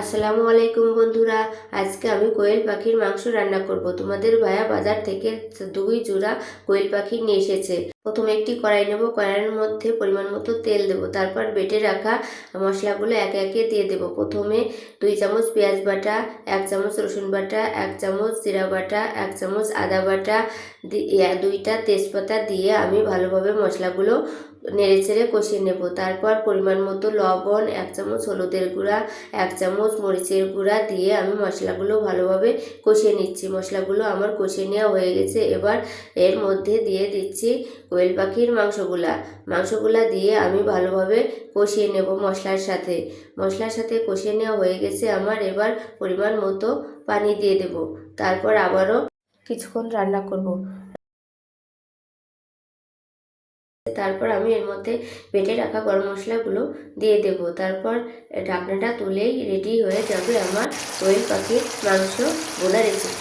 আসসালামু আলাইকুম বন্ধুরা, আজকে আমি কোয়েল পাখির মাংস রান্না করব। তোমাদের ভায়া বাজার থেকে দুই জোড়া কোয়েল পাখি নিয়ে এসেছে। প্রথমে একটি কড়াই নেব, কড়াইয়ের মধ্যে পরিমাণ মতো তেল দেব। তারপর বেটে রাখা মশলাগুলো একে একে দিয়ে দেব। প্রথমে দুই চামচ পেঁয়াজ বাটা, এক চামচ রসুন বাটা, এক চামচ জিরা বাটা, এক চামচ আদা বাটা দুইটা তেজপাতা দিয়ে আমি ভালোভাবে মশলাগুলো নেড়ে চেড়ে কষিয়ে নেব। তারপর পরিমাণ মতো লবণ, এক চামচ হলুদের গুঁড়া, এক চামচ মরিচের গুঁড়া দিয়ে আমি মশলাগুলো ভালোভাবে কষিয়ে নিচ্ছি। মশলাগুলো আমার কষিয়ে নেওয়া হয়ে গেছে। এবার এর মধ্যে দিয়ে দিচ্ছি কোয়েল পাখির মাংসগুলা। মাংসগুলা দিয়ে আমি ভালোভাবে কষিয়ে নেব মশলার সাথে। মশলার সাথে কষিয়ে নেওয়া হয়ে গেছে, আমার এবার পরিমাণ মতো পানি দিয়ে দেব। তারপর আবারও কিছুক্ষণ রান্না করব। তারপর আমি এর মধ্যে বেটে রাখা গরম মশলাগুলো দিয়ে দেব। তারপর ঢাকনাটা তুলেই রেডি হয়ে যাবে আমার কোয়েল পাখির মাংস বোনা রেসিপি